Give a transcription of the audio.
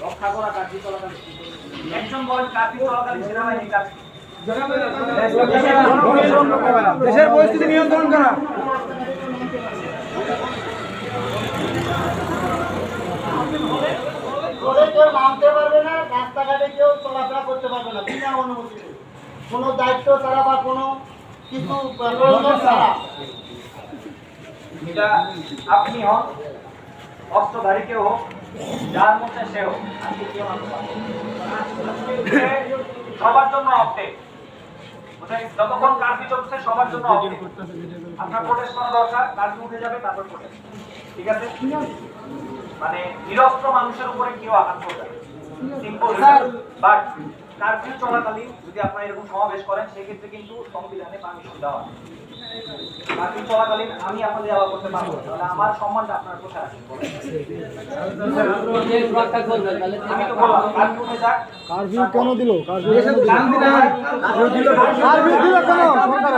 রক্ষা করা চলাকালীন একজন বলেন কার্য চলাকালীন সেনাবাহিনীর কাজ? দেশের পরিস্থিতি নিয়ন্ত্রণ করা। নামতে পারবে না রাস্তাঘাটে কেউ চলাফেরা করতে পারবে না বিনা অনুমতিতে। কোনো দায়িত্ব ছাড়া বা কোনো কিছু আপনি হন অস্ত্রধারী কেউ হোক, যার মধ্যে সে হোক। সবার জন্য যতক্ষণ কার্ফি চলছে, সবার জন্য আপনার প্রোটেস্ট করা দরকার, কার্ফি উঠে যাবে, তারপর প্রোটেস্ট ঠিক আছে? মানে নিরস্ত্র মানুষের উপরে কেউ আঘাত করবে সিম্পল বাট কার্ফিউ চলাকালীন যদি আপনারা এরকম সমাবেশ করেন সেক্ষেত্রে কিন্তু সংবিধানে পারমিশন দেওয়া হয়। কার্ফিউ চলাকালীন আমি আপনাদের আলাপ করতে পারব। তাহলে আমার সম্মানটা আপনার কোথায় আছে আমি তো বললাম কার্ফিউ উঠে যাক কারফিউ কেন দিল? কারফিউ কার্ফিউ কারফিউ দিল কেন? সরকার